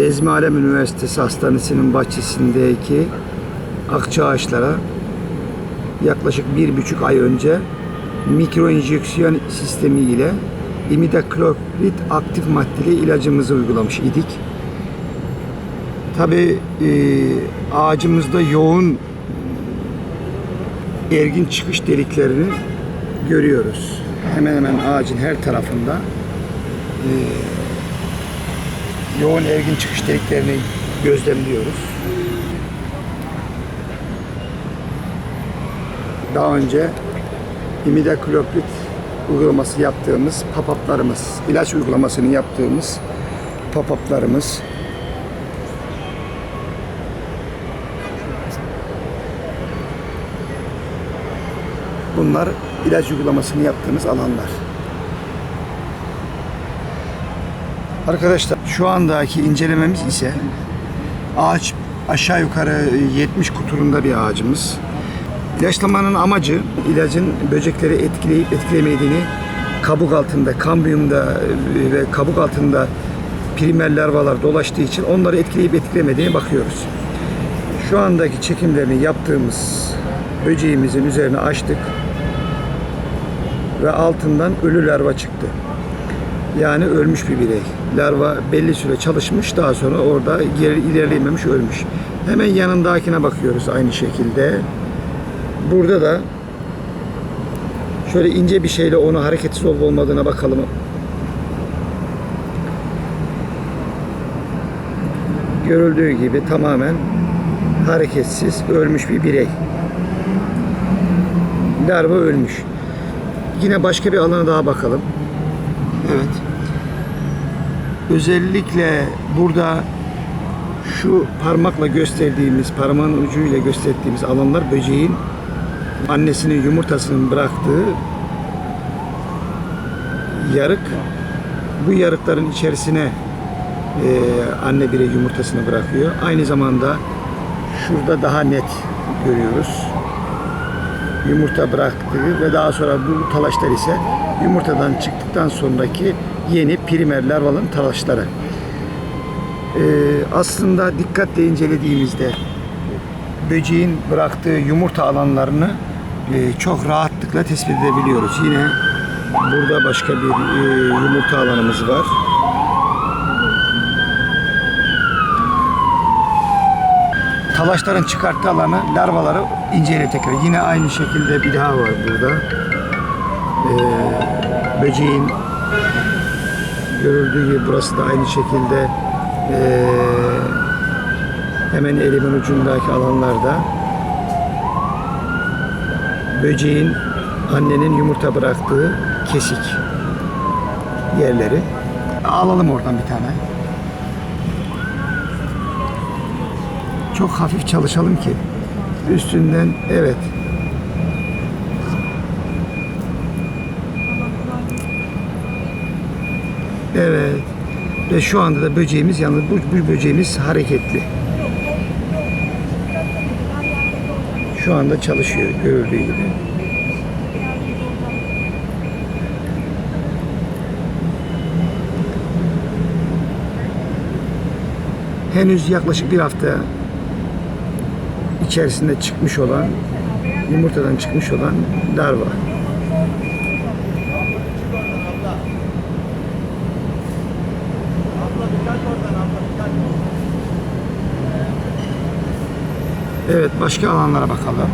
Bezmi Alem Üniversitesi Hastanesi'nin bahçesindeki akça ağaçlara yaklaşık bir buçuk ay önce mikro enjeksiyon sistemi ile imidaklopirid aktif maddeli ilacımızı uygulamış idik. Tabi ağacımızda yoğun ergin çıkış deliklerini görüyoruz. Hemen hemen ağacın her tarafında e, yoğun ergin çıkış deliklerini gözlemliyoruz. Daha önce imidaklopirid uygulaması yaptığımız papaplarımız, ilaç uygulamasını yaptığımız papaplarımız Bunlar ilaç uygulamasını yaptığımız alanlar. Arkadaşlar şu andaki incelememiz ise ağaç aşağı yukarı 70 kuturunda bir ağacımız. İlaçlamanın amacı ilacın böcekleri etkileyip etkilemediğini kabuk altında, kambiyumda e, ve kabuk altında primer larvalar dolaştığı için onları etkileyip etkilemediğini bakıyoruz. Şu andaki çekimlerini yaptığımız böceğimizin üzerine açtık ve altından ölü larva çıktı. Yani ölmüş bir birey. Larva belli süre çalışmış daha sonra orada geri ilerleyememiş ölmüş. Hemen yanındakine bakıyoruz aynı şekilde. Burada da şöyle ince bir şeyle onu hareketsiz olup olmadığına bakalım. Görüldüğü gibi tamamen hareketsiz ölmüş bir birey. Larva ölmüş. Yine başka bir alana daha bakalım. Evet. Özellikle burada şu parmakla gösterdiğimiz, parmağın ucuyla gösterdiğimiz alanlar böceğin annesinin yumurtasının bıraktığı yarık. Bu yarıkların içerisine e, anne birey yumurtasını bırakıyor. Aynı zamanda şurada daha net görüyoruz yumurta bıraktığı ve daha sonra bu talaşlar ise yumurtadan çıktıktan sonraki yeni primer larvaların talaşları. Ee, aslında dikkatle incelediğimizde böceğin bıraktığı yumurta alanlarını e, çok rahatlıkla tespit edebiliyoruz. Yine burada başka bir e, yumurta alanımız var. talaşların çıkarttığı alanı larvaları incele tekrar. Yine aynı şekilde bir daha var burada. Ee, böceğin görüldüğü gibi burası da aynı şekilde ee, hemen elimin ucundaki alanlarda böceğin annenin yumurta bıraktığı kesik yerleri. Alalım oradan bir tane. çok hafif çalışalım ki üstünden evet evet. Ve şu anda da böceğimiz yalnız bu, bu böceğimiz hareketli. Şu anda çalışıyor görüldüğü gibi. Henüz yaklaşık bir hafta içerisinde çıkmış olan yumurtadan çıkmış olan larva. Evet başka alanlara bakalım.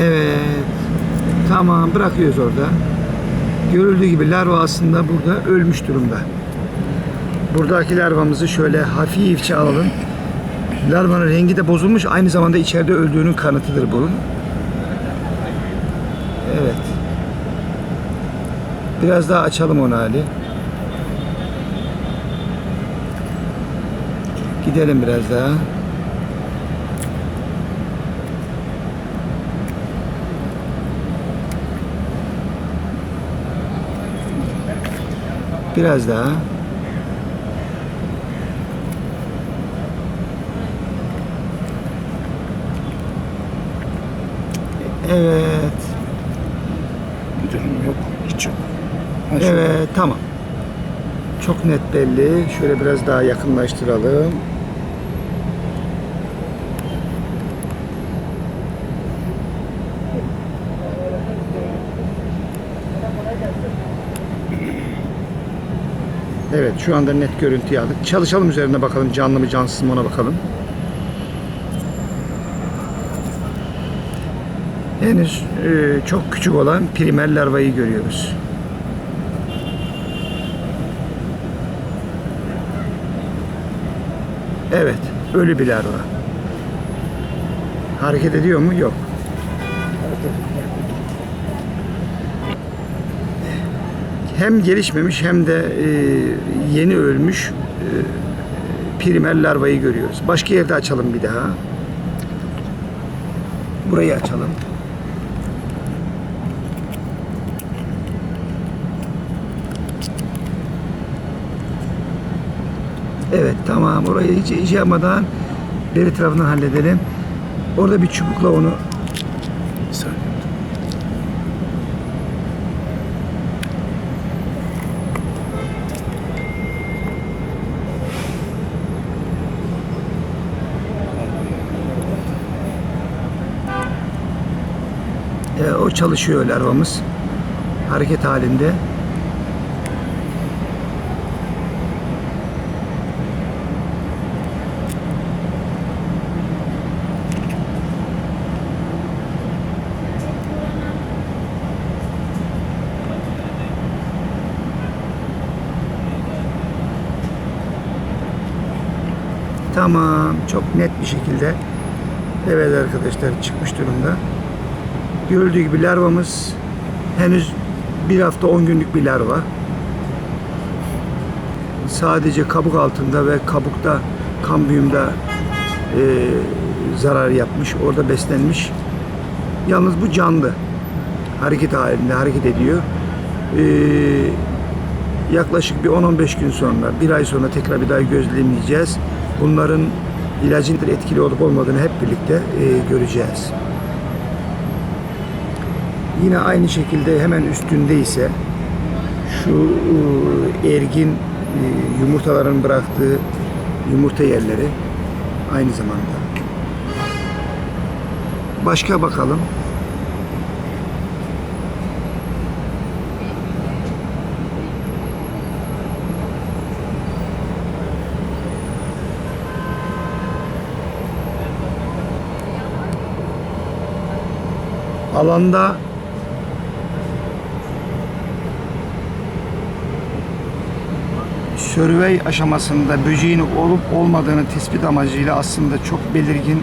Evet. Tamam bırakıyoruz orada. Görüldüğü gibi larva aslında burada ölmüş durumda. Buradaki larvamızı şöyle hafifçe alalım. Larvanın rengi de bozulmuş. Aynı zamanda içeride öldüğünün kanıtıdır bunun. Evet. Biraz daha açalım onu hali. Gidelim biraz daha. Biraz daha. Evet. Evet tamam. Çok net belli. Şöyle biraz daha yakınlaştıralım. Evet şu anda net görüntüyü aldık. Çalışalım üzerine bakalım canlı mı cansız mı ona bakalım. Henüz e, çok küçük olan primer larvayı görüyoruz. Evet, ölü bir larva. Hareket ediyor mu? Yok. Hem gelişmemiş hem de e, yeni ölmüş e, primer larvayı görüyoruz. Başka yerde açalım bir daha. Burayı açalım. Evet tamam orayı hiç, hiç yapmadan beri tarafından halledelim. Orada bir çubukla onu o çalışıyor larvamız. Hareket halinde. Tamam, çok net bir şekilde. Evet arkadaşlar çıkmış durumda. Gördüğü gibi larvamız henüz bir hafta 10 günlük bir larva. Sadece kabuk altında ve kabukta kambiyumda e, zarar yapmış. Orada beslenmiş. Yalnız bu canlı. Hareket halinde hareket ediyor. E, yaklaşık bir 10-15 gün sonra, bir ay sonra tekrar bir daha gözlemleyeceğiz. Bunların ilacın etkili olup olmadığını hep birlikte e, göreceğiz. Yine aynı şekilde hemen üstünde ise şu e, ergin e, yumurtaların bıraktığı yumurta yerleri aynı zamanda. Başka bakalım. Alanda survey aşamasında böceğin olup olmadığını tespit amacıyla aslında çok belirgin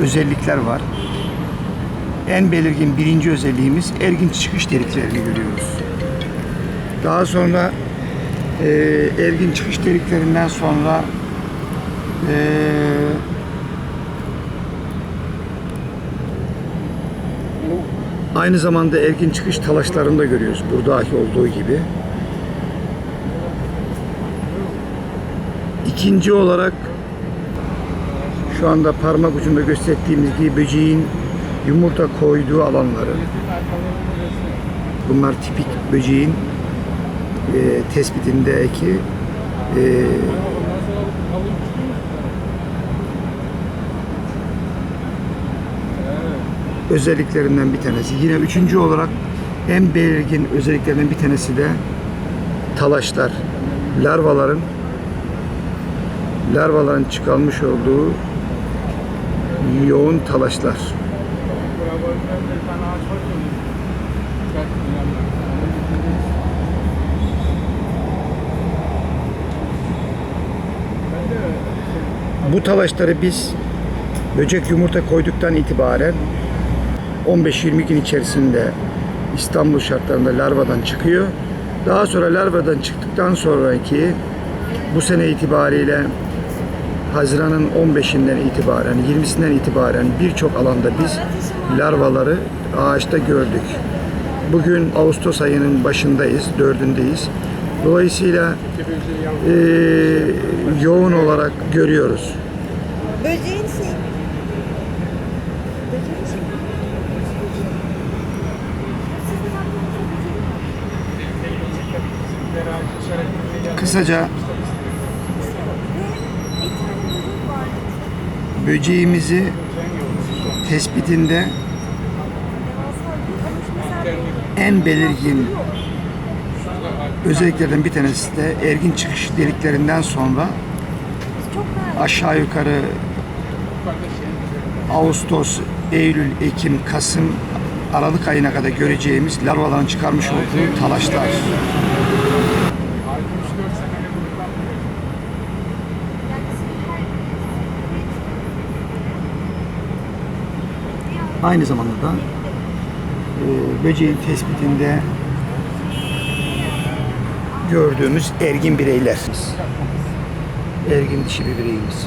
özellikler var. En belirgin birinci özelliğimiz ergin çıkış deliklerini görüyoruz. Daha sonra e, ergin çıkış deliklerinden sonra e, aynı zamanda ergin çıkış talaşlarını da görüyoruz. Buradaki olduğu gibi. İkinci olarak şu anda parmak ucunda gösterdiğimiz gibi böceğin yumurta koyduğu alanları. Bunlar tipik böceğin e, tespitindeki e, özelliklerinden bir tanesi. Yine üçüncü olarak en belirgin özelliklerinden bir tanesi de talaşlar. Larvaların larvaların çıkarmış olduğu yoğun talaşlar. Bu talaşları biz böcek yumurta koyduktan itibaren 15-20 gün içerisinde İstanbul şartlarında larvadan çıkıyor. Daha sonra larvadan çıktıktan sonraki bu sene itibariyle Haziran'ın 15'inden itibaren, 20'sinden itibaren birçok alanda biz larvaları ağaçta gördük. Bugün Ağustos ayının başındayız, dördündeyiz. Dolayısıyla eee, yoğun olarak görüyoruz. Böceğin Kısaca böceğimizi tespitinde en belirgin özelliklerden bir tanesi de ergin çıkış deliklerinden sonra aşağı yukarı Ağustos, Eylül, Ekim, Kasım, Aralık ayına kadar göreceğimiz larvaların çıkarmış olduğu talaşlar. Aynı zamanda da e, böceğin tespitinde gördüğümüz ergin bireyler. Ergin dişi bir bireyimiz.